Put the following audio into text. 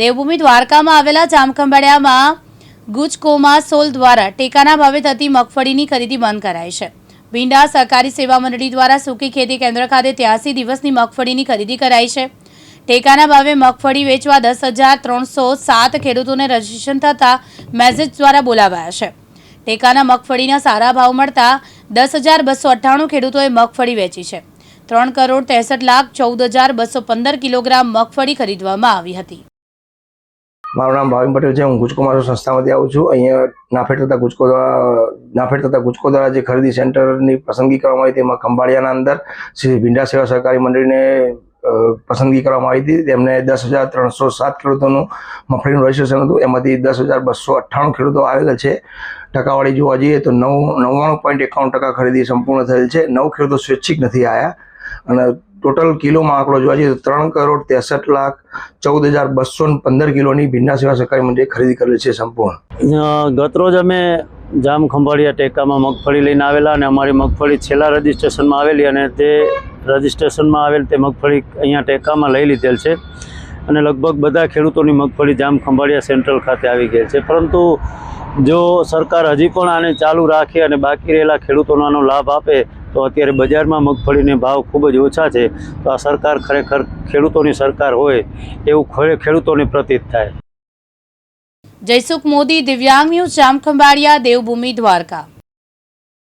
દેવભૂમિ દ્વારકામાં આવેલા જામખંભાળિયામાં ગુજકોમા સોલ દ્વારા ટેકાના ભાવે થતી મગફળીની ખરીદી બંધ કરાઈ છે. ભીંડા સહકારી સેવા મંડળી દ્વારા સૂકી ખેતી કેન્દ્ર ખાતે ત્યાસી દિવસની મગફળીની ખરીદી કરાઈ છે. ટેકાના ભાવે મગફળી વેચવા દસ હજાર ત્રણસો સાત ખેડૂતોને રજીસ્ટ્રેશન થતાં મેસેજ દ્વારા બોલાવાયા છે. ટેકાના મગફળીના સારા ભાવ મળતા દસ હજાર બસો અઠ્ઠાણું ખેડૂતોએ મગફળી વેચી છે. ત્રણ કરોડ ત્રેસઠ લાખ ચૌદ હજાર બસો પંદર કિલોગ્રામ મગફળી ખરીદવામાં આવી હતી. મારું નામ ભાવિન પટેલ છે. હું ગુજકો મારો સંસ્થામાંથી આવું છું. અહીંયા નાફેડ તથા ગુજકો દ્વારા, નાફેડ તથા ગુજકો દ્વારા જે ખરીદી સેન્ટરની પસંદગી કરવામાં આવી તેમાં ખંભાળિયાના અંદર શ્રી ભીંડા સેવા સહકારી મંડળીને પસંદગી કરવામાં આવી હતી. તેમને દસ હજાર ત્રણસો સાત ખેડૂતોનું મફળીનું રજીસ્ટ્રેશન હતું. એમાંથી દસ હજાર બસો અઠ્ઠાણું ખેડૂતો આવેલા છે. ટકાવાળી જોવા જઈએ તો નવ, નવ્વાણું પોઈન્ટ એકાવન ટકા ખરીદી સંપૂર્ણ થયેલ છે. નવ ખેડૂતો સ્વૈચ્છિક નથી આવ્યા અને ટોટલ કિલોમાં આંકડો જોવા જઈએ તો ત્રણ કરોડ ત્રેસઠ લાખ ચૌદ હજાર બસો પંદર કિલોની ભીંડા સેવા સહકારી મંડળીએ ખરીદી કરેલી છે સંપૂર્ણ. ગતરોજ અમે જામ ખંભાળિયા ટેકામાં મગફળી લઈને આવેલા અને અમારી મગફળી છેલ્લા રજિસ્ટ્રેશનમાં આવેલી અને તે રજિસ્ટ્રેશનમાં આવેલ તે મગફળી અહીંયા ટેકામાં લઈ લીધેલ છે અને લગભગ બધા ખેડૂતોની મગફળી જામ ખંભાળિયા સેન્ટ્રલ ખાતે આવી ગયેલ છે. પરંતુ જો સરકાર હજી પણ આને ચાલુ રાખે અને બાકી રહેલા ખેડૂતોનો લાભ આપે તો અત્યારે બજારમાં મગફળીને ભાવ ખૂબ જ ઓછા છે. તો આ સરકાર ખરેખર ખેડૂતોની સરકાર હોય એવું ખેડૂતોને પ્રતીત થાય. જયસુખ મોદી, દિવ્યાંગ ન્યૂઝ જામખંભાળિયા દેવભૂમિ દ્વારકા.